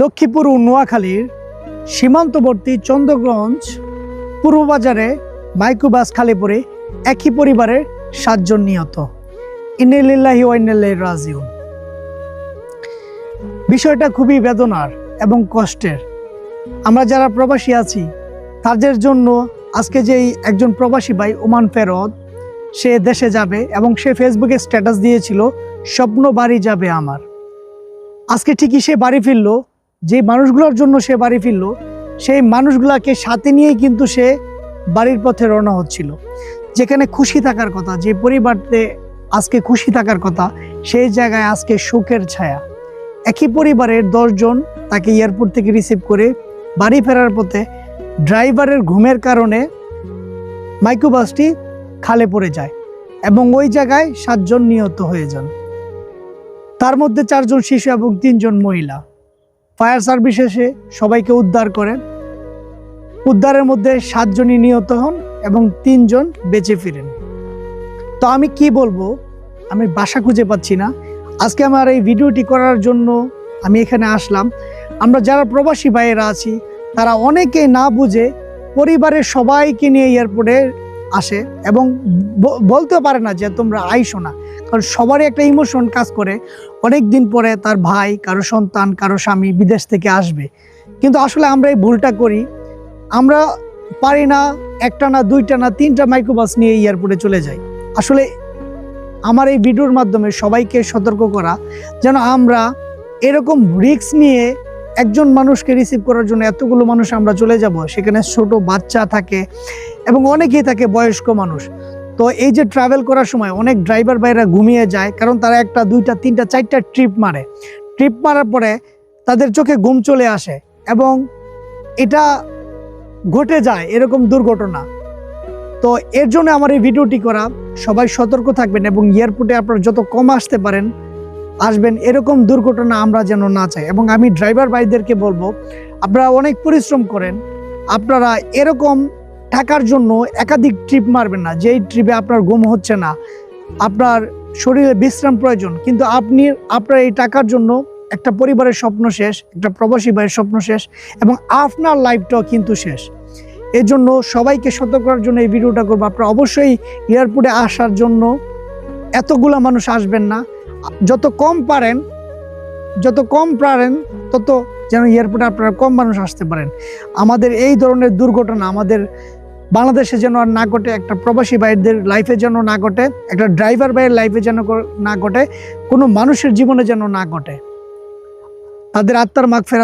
লক্ষ্মীপুর ও নোয়াখালীর সীমান্তবর্তী চন্দ্রগঞ্জ পূর্ববাজারে মাইক্রোবাস খালি পড়ে একই পরিবারের সাতজন নিহত। ইনেলিল্লাহি ওয়াইনাল্লাহি বিষয়টা খুবই বেদনার এবং কষ্টের। আমরা যারা প্রবাসী আছি, তাদের জন্য আজকে যেই একজন প্রবাসী ভাই ওমান ফেরত, সে দেশে যাবে এবং সে ফেসবুকে স্ট্যাটাস দিয়েছিল, স্বপ্ন বাড়ি যাবে আমার। আজকে ঠিকই সে বাড়ি ফিরলো যে মানুষগুলোর জন্য সে বাড়ি ফিরলো, সেই মানুষগুলাকে সাথে নিয়েই কিন্তু সে বাড়ির পথে রওনা হচ্ছিল। যেখানে খুশি থাকার কথা, যে পরিবারতে আজকে খুশি থাকার কথা, সেই জায়গায় আজকে শোকের ছায়া। একই পরিবারের দশজন তাকে এয়ারপোর্ট থেকে রিসিভ করে বাড়ি ফেরার পথে ড্রাইভারের ঘুমের কারণে মাইক্রোবাসটি খালে পড়ে যায় এবং ওই জায়গায় সাতজন নিহত হয়ে যান। তার মধ্যে চারজন শিশু এবং তিনজন মহিলা। ফায়ার সার্ভিস এসে সবাইকে উদ্ধার করেন। উদ্ধারের মধ্যে সাতজনই নিহত হন এবং তিনজন বেঁচে ফিরেন। তো আমি কি বলব? আমি বাসা খুঁজে পাচ্ছি না। আজকে আমার এই ভিডিওটি করার জন্য আমি এখানে আসলাম। আমরা যারা প্রবাসী ভাইয়েরা আছি, তারা অনেকে না বুঝে পরিবারের সবাইকে নিয়ে এয়ারপোর্টে আসে এবং বলতেও পারে না যে তোমরা আইসো না। কারণ সবারই একটা ইমোশন কাজ করে। অনেক দিন পরে তার ভাই, কারও সন্তান, কারও স্বামী বিদেশ থেকে আসবে। কিন্তু আসলে আমরা এই ভুলটা করি। আমরা পারি না একটা না দুইটা না তিনটা মাইক্রোবাস নিয়ে এয়ারপোর্টে চলে যাই। আসলে আমার এই ভিডিওর মাধ্যমে সবাইকে সতর্ক করা যেন আমরা এরকম রিস্ক নিয়ে একজন মানুষকে রিসিভ করার জন্য এতগুলো মানুষ আমরা চলে যাব, সেখানে ছোট বাচ্চা থাকে এবং অনেকেই থাকে বয়স্ক মানুষ। তো এই যে ট্রাভেল করার সময় অনেক ড্রাইভার ভাইরা ঘুমিয়ে যায়, কারণ তারা একটা, দুইটা, তিনটা, চারটা ট্রিপ মারে। ট্রিপ মারার পরে তাদের চোখে ঘুম চলে আসে এবং এটা ঘটে যায়, এরকম দুর্ঘটনা। তো এর জন্য আমার এই ভিডিওটি করা। সবাই সতর্ক থাকবেন এবং এয়ারপোর্টে আপনারা যত কম আসতে পারেন আসবেন, এরকম দুর্ঘটনা আমরা যেন না চাই। এবং আমি ড্রাইভার ভাইদেরকে বলব, আপনারা অনেক পরিশ্রম করেন, আপনারা এরকম টাকার জন্য একাধিক ট্রিপ মারবেন না। যেই ট্রিপে আপনার ঘুম হচ্ছে না, আপনার শরীরে বিশ্রাম প্রয়োজন, কিন্তু আপনি, আপনার এই টাকার জন্য একটা পরিবারের স্বপ্ন শেষ, একটা প্রবাসী ভাইয়ের স্বপ্ন শেষ, এবং আপনার লাইফটাও কিন্তু শেষ। এর জন্য সবাইকে সতর্ক করার জন্য এই ভিডিওটা করব। আপনারা অবশ্যই এয়ারপোর্টে আসার জন্য এতগুলা মানুষ আসবেন না। যত কম পারেন, যত কম পারেন, তত যেন এয়ারপোর্টে আপনারা কম মানুষ আসতে পারেন। আমাদের এই ধরনের দুর্ঘটনা আমাদের বাংলাদেশে যেন আর না ঘটে, একটা প্রবাসী ভাইদের লাইফে যেন না ঘটে, একটা ড্রাইভার ভাইয়ের লাইফে যেন না ঘটে, কোনো মানুষের জীবনে যেন না ঘটে। তাদের আত্মার মাগ ফেরা